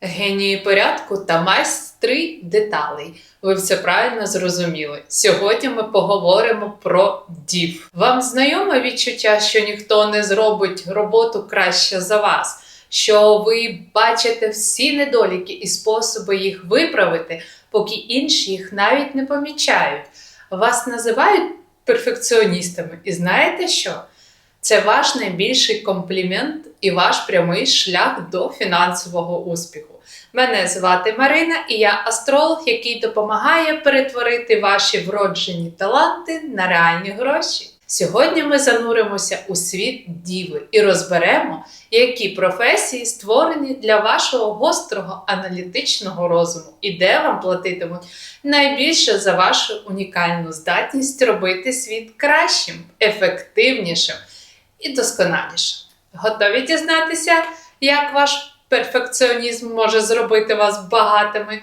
Генії порядку та майстри деталей. Ви все правильно зрозуміли. Сьогодні ми поговоримо про дів. Вам знайоме відчуття, що ніхто не зробить роботу краще за вас, що ви бачите всі недоліки і способи їх виправити, поки інші їх навіть не помічають. Вас називають перфекціоністами, і знаєте що? Це ваш найбільший комплімент і ваш прямий шлях до фінансового успіху. Мене звати Марина, і я астролог, який допомагає перетворити ваші вроджені таланти на реальні гроші. Сьогодні ми зануримося у світ діви і розберемо, які професії створені для вашого гострого аналітичного розуму і де вам платитимуть найбільше за вашу унікальну здатність робити світ кращим, ефективнішим і досконалішим. Готові дізнатися, як ваш перфекціонізм може зробити вас багатими?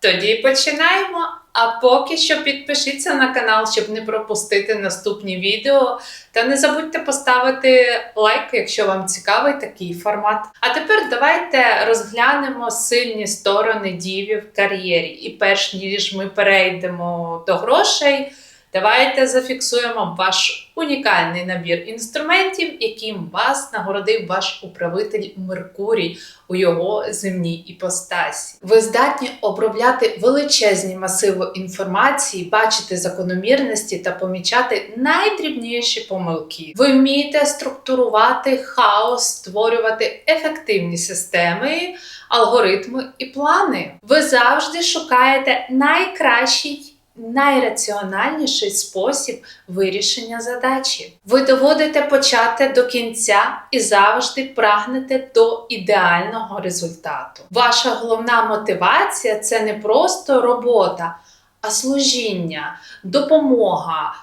Тоді починаємо. А поки що підпишіться на канал, щоб не пропустити наступні відео. Та не забудьте поставити лайк, якщо вам цікавий такий формат. А тепер давайте розглянемо сильні сторони діві в кар'єрі. І перш ніж ми перейдемо до грошей, давайте зафіксуємо ваш унікальний набір інструментів, яким вас нагородив ваш управитель Меркурій у його земній іпостасі. Ви здатні обробляти величезні масиви інформації, бачити закономірності та помічати найдрібніші помилки. Ви вмієте структурувати хаос, створювати ефективні системи, алгоритми і плани. Ви завжди шукаєте найкращий найраціональніший спосіб вирішення задачі. Ви доводите почати до кінця і завжди прагнете до ідеального результату. Ваша головна мотивація це не просто робота, а служіння, допомога,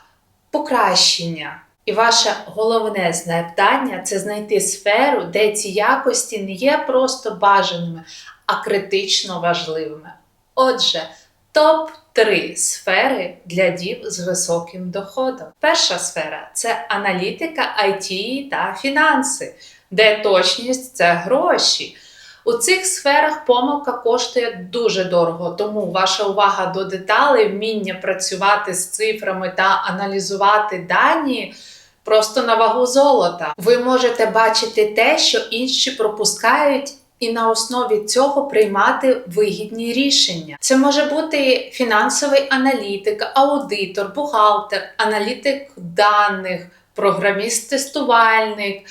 покращення. І ваше головне завдання це знайти сферу, де ці якості не є просто бажаними, а критично важливими. Отже, топ три сфери для дів з високим доходом. Перша сфера це аналітика, IT та фінанси, де точність це гроші. У цих сферах помилка коштує дуже дорого, тому ваша увага до деталей, вміння працювати з цифрами та аналізувати дані. Просто на вагу золота. Ви можете бачити те, що інші пропускають, і на основі цього приймати вигідні рішення. Це може бути фінансовий аналітик, аудитор, бухгалтер, аналітик даних. Програміст-тестувальник,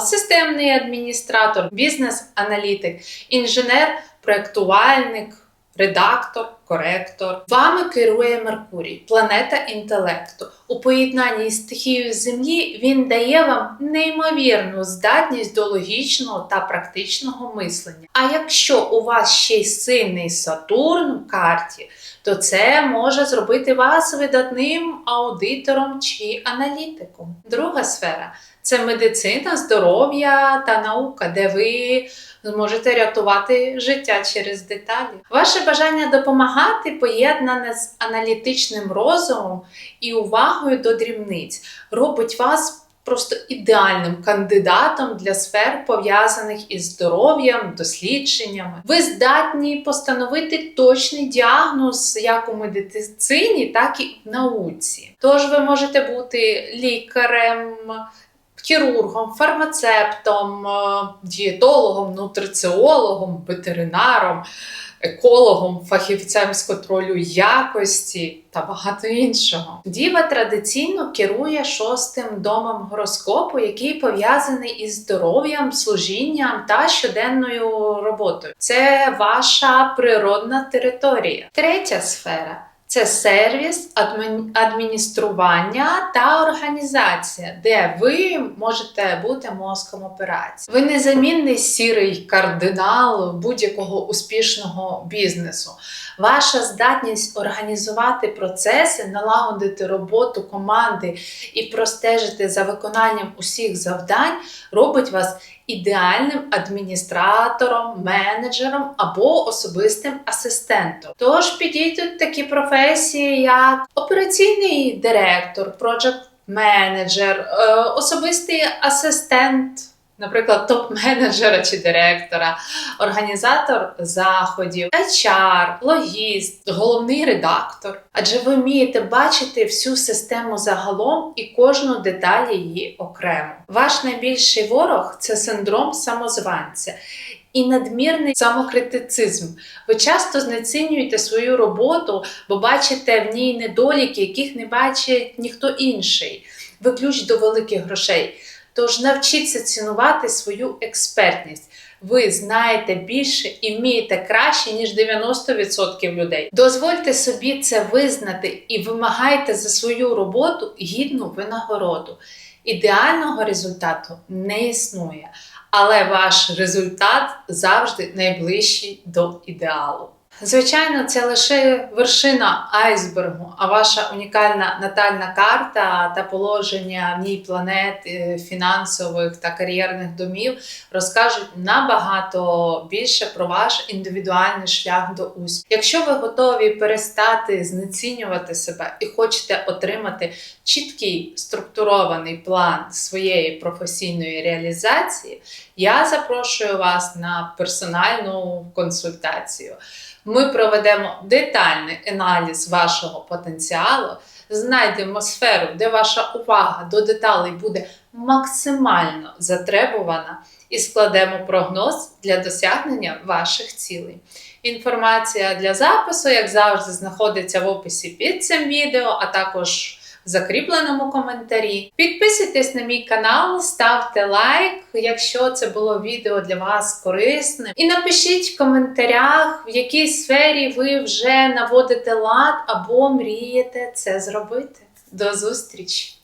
системний адміністратор, бізнес-аналітик, інженер-проектувальник, редактор, коректор. Вами керує Меркурій, планета інтелекту. У поєднанні з стихією Землі він дає вам неймовірну здатність до логічного та практичного мислення. А якщо у вас ще й сильний Сатурн в карті, то це може зробити вас видатним аудитором чи аналітиком. Друга сфера це медицина, здоров'я та наука, де ви зможете рятувати життя через деталі. Ваше бажання допомагати поєднане з аналітичним розумом і увагою до дрібниць робить вас. Просто ідеальним кандидатом для сфер, пов'язаних із здоров'ям, дослідженнями. Ви здатні постановити точний діагноз як у медицині, так і в науці. Тож ви можете бути лікарем, хірургом, фармацевтом, дієтологом, нутриціологом, ветеринаром, екологом, фахівцем з контролю якості та багато іншого. Діва традиційно керує шостим домом гороскопу, який пов'язаний із здоров'ям, служінням та щоденною роботою. Це ваша природна територія. Третя сфера. Це сервіс, адміністрування та організація, де ви можете бути мозком операції. Ви незамінний сірий кардинал будь-якого успішного бізнесу. Ваша здатність організувати процеси, налагодити роботу команди і простежити за виконанням усіх завдань робить вас ідеальним адміністратором, менеджером або особистим асистентом. Тож підійдуть такі професії, як операційний директор, проджект менеджер, особистий асистент наприклад, топ-менеджера чи директора, організатор заходів, HR, логіст, головний редактор. Адже ви вмієте бачити всю систему загалом і кожну деталь її окремо. Ваш найбільший ворог це синдром самозванця. І надмірний самокритицизм. Ви часто знецінюєте свою роботу, бо бачите в ній недоліки, яких не бачить ніхто інший. Ви ключ до великих грошей. Тож навчіться цінувати свою експертність. Ви знаєте більше і вмієте краще, ніж 90% людей. Дозвольте собі це визнати і вимагайте за свою роботу гідну винагороду. Ідеального результату не існує, але ваш результат завжди найближчий до ідеалу. Звичайно, це лише вершина айсбергу, а ваша унікальна натальна карта та положення в ній планет е, фінансових та кар'єрних домів розкажуть набагато більше про ваш індивідуальний шлях до успіху. Якщо ви готові перестати знецінювати себе і хочете отримати чіткий структурований план своєї професійної реалізації, я запрошую вас на персональну консультацію. Ми проведемо детальний аналіз вашого потенціалу, знайдемо сферу, де ваша увага до деталей буде максимально затребувана, і складемо прогноз для досягнення ваших цілей. Інформація для запису, як завжди, знаходиться в описі під цим відео, а також закріпленому коментарі. Підписуйтесь на мій канал, ставте лайк, якщо це було відео для вас корисним. І напишіть в коментарях, в якій сфері ви вже наводите лад або мрієте це зробити. До зустрічі!